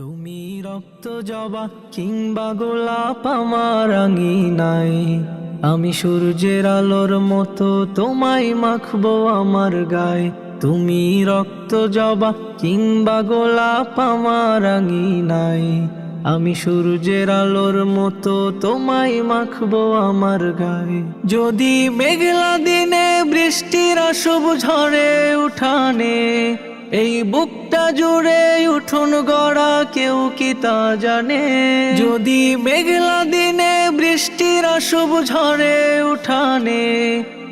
তুমি রক্ত জবা কিংবা গোলাপ আমার নাই আমি সূর্যের আলোর মতো তোমায় মাখবো আমার গায়ে। তুমি রক্ত জবা কিংবা গোলাপ আমার নাই আমি সূর্যের আলোর মতো তোমায় মাখবো আমার গায়ে। যদি মেঘলা দিনে বৃষ্টির আসব ঝরে উঠানে এই বুকটা জুড়ে উঠুন গড়া কেউ কি তা জানে? যদি মেঘলা দিনে বৃষ্টির আসব ঝরে উঠানে,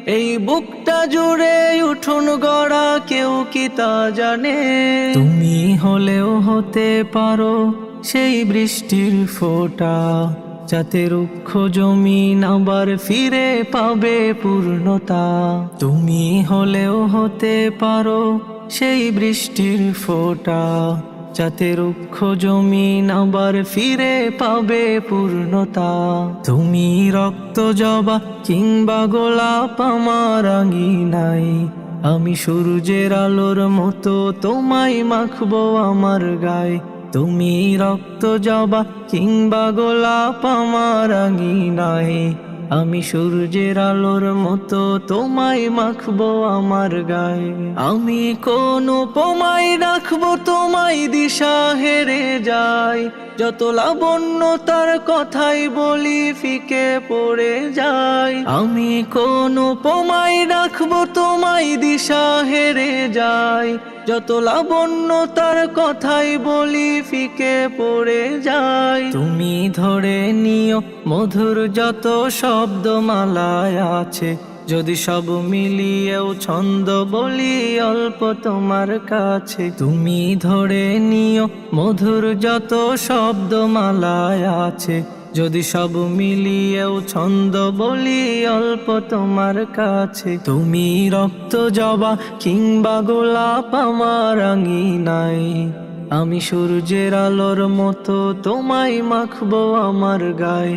এই বুকটা জুড়ে উঠুন গড়া কেউ কি তা জানে? তুমি হলেও হতে পারো সেই বৃষ্টির ফোঁটা। যাতে রুক্ষ জমিন আবার ফিরে পাবে পূর্ণতা। তুমি হলেও হতে পারো সেই বৃষ্টির ফোঁটা। যাতে রুক্ষ জমিন আবার ফিরে পাবে পূর্ণতা। তুমি রক্ত জবা কিংবা গোলাপ আমার নাই আমি সূর্যের আলোর মতো তোমায় মাখবো আমার গায়ে। তুমি রক্ত জবা কিংবা গোলাপ আমার নাই আমি সূর্যের আলোর মতো তোমায় মাখবো আমার গায়ে। আমি কোন উপমায় রাখব তোমায় দিশা হেরে যাই যত লাবণ্য তার কথাই বলি, ফিকে পড়ে যাই। আমি কোন উপমায় রাখব তোমায় দিশা হেরে যাই। যত লাবণ্য তার কথাই বলি, ফিকে পড়ে যাই। তুমি ধরে নিও, মধুর যত শব্দ মালায় আছে যদি সব মিলিয়েও ছন্দ বলি অল্প তোমার কাছে, তুমি ধরে নিও মধুর যত শব্দ মালায় আছে। যদি সব মিলিয়েও ছন্দ বলি অল্প তোমার কাছে, তুমি রক্ত জবা কিংবা গোলাপ আমার নাই আমি সূর্যের আলোর মতো তোমায় মাখবো আমার গায়ে।